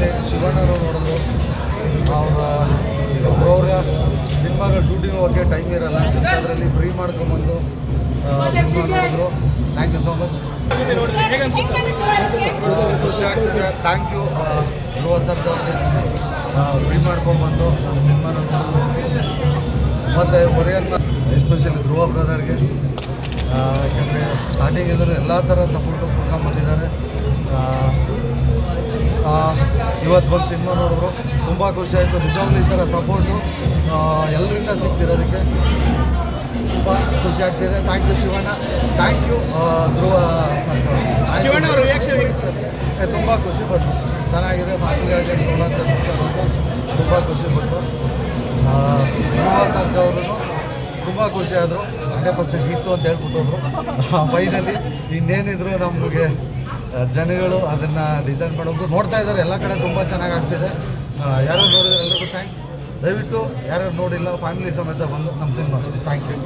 Finally ಶಿವಣ್ಣರು ನೋಡೋದು ಅವರ ಅವರ ಸಿನಿಮಾಗಳು ಶೂಟಿಂಗ್ ಹೋಗೋಕ್ಕೆ ಟೈಮ್ ಇರಲ್ಲ. ಅದರಲ್ಲಿ ಫ್ರೀ ಮಾಡ್ಕೊಂಬಂದು ಸಿನಿಮಾ ನೋಡಿದ್ರು. ಥ್ಯಾಂಕ್ ಯು ಸೋ ಮಚ್ ಖುಷಿ ಆಗ್ತಿದೆ. Thank you Dhruva sir free ಮಾಡ್ಕೊಂಬಂದು ನಮ್ಮ ಸಿನಿಮಾನ ಮತ್ತು ಒರಿಯನ್ನ ಎಸ್ಪೆಷಲಿ ಧ್ರುವ ಬ್ರದರ್ಗೆ ಯಾಕೆಂದರೆ ಸ್ಟಾರ್ಟಿಂಗ್ ಇದ್ರು ಎಲ್ಲ ಥರ ಸಪೋರ್ಟು ಕೊಡ್ಕೊಂಬಂದಿದ್ದಾರೆ ಇವತ್ತು ಬಂದು ಸಿನಿಮಾ ನೋಡಿದ್ರು ತುಂಬ ಖುಷಿ ಆಯಿತು. ನಿಜವಾಗ್ಲೂ ಈ ಥರ ಸಪೋರ್ಟು ಎಲ್ಲರಿಂದ ಸಿಗ್ತಿರೋದಕ್ಕೆ ತುಂಬ ಖುಷಿ ಆಗ್ತಿದೆ thank you Shivanna. Thank you Dhruva sir sir. Shivanna ಅವ್ರ ರಿಯಾಕ್ಷನ್ ಹೇಗೆ ಸರ್? ತುಂಬ ಖುಷಿ ಪಟ್ಟರು ಚೆನ್ನಾಗಿದೆ. ಫ್ಯಾಮಿಲಿ ಅಟೆಂಡ್ ನೋಡೋಂಥ ಪಿಕ್ಚರ್ ಅಂತ ತುಂಬ ಖುಷಿ ಪಟ್ಟರು ಧ್ರುವ ಸರ್ ಅವರು ತುಂಬ ಖುಷಿ ಆದರು. ಹಂಡ್ರೆಡ್ ಪರ್ಸೆಂಟ್ ಹಿಟ್ಟು ಅಂತ ಹೇಳ್ಬಿಟ್ಟು ಫೈನಲಿ ಇನ್ನೇನಿದ್ರು ನಮಗೆ ಜನಗಳು ಅದನ್ನು ಡಿಸೈನ್ ಮಾಡೋದು ನೋಡ್ತಾ ಇದ್ದಾರೆ ಎಲ್ಲ ಕಡೆ ತುಂಬ ಚೆನ್ನಾಗಿ ಆಗ್ತಿದೆ ಯಾರು ನೋಡಿದ್ರೆ ಎಲ್ಲರಿಗೂ ಥ್ಯಾಂಕ್ಸ್ ದಯವಿಟ್ಟು ಯಾರು ನೋಡಿಲ್ಲ ಫ್ಯಾಮಿಲಿ ಸಮೇತ ಬಂದು ನಮ್ಮ ಸಿನಿಮಾ ಥ್ಯಾಂಕ್ ಯು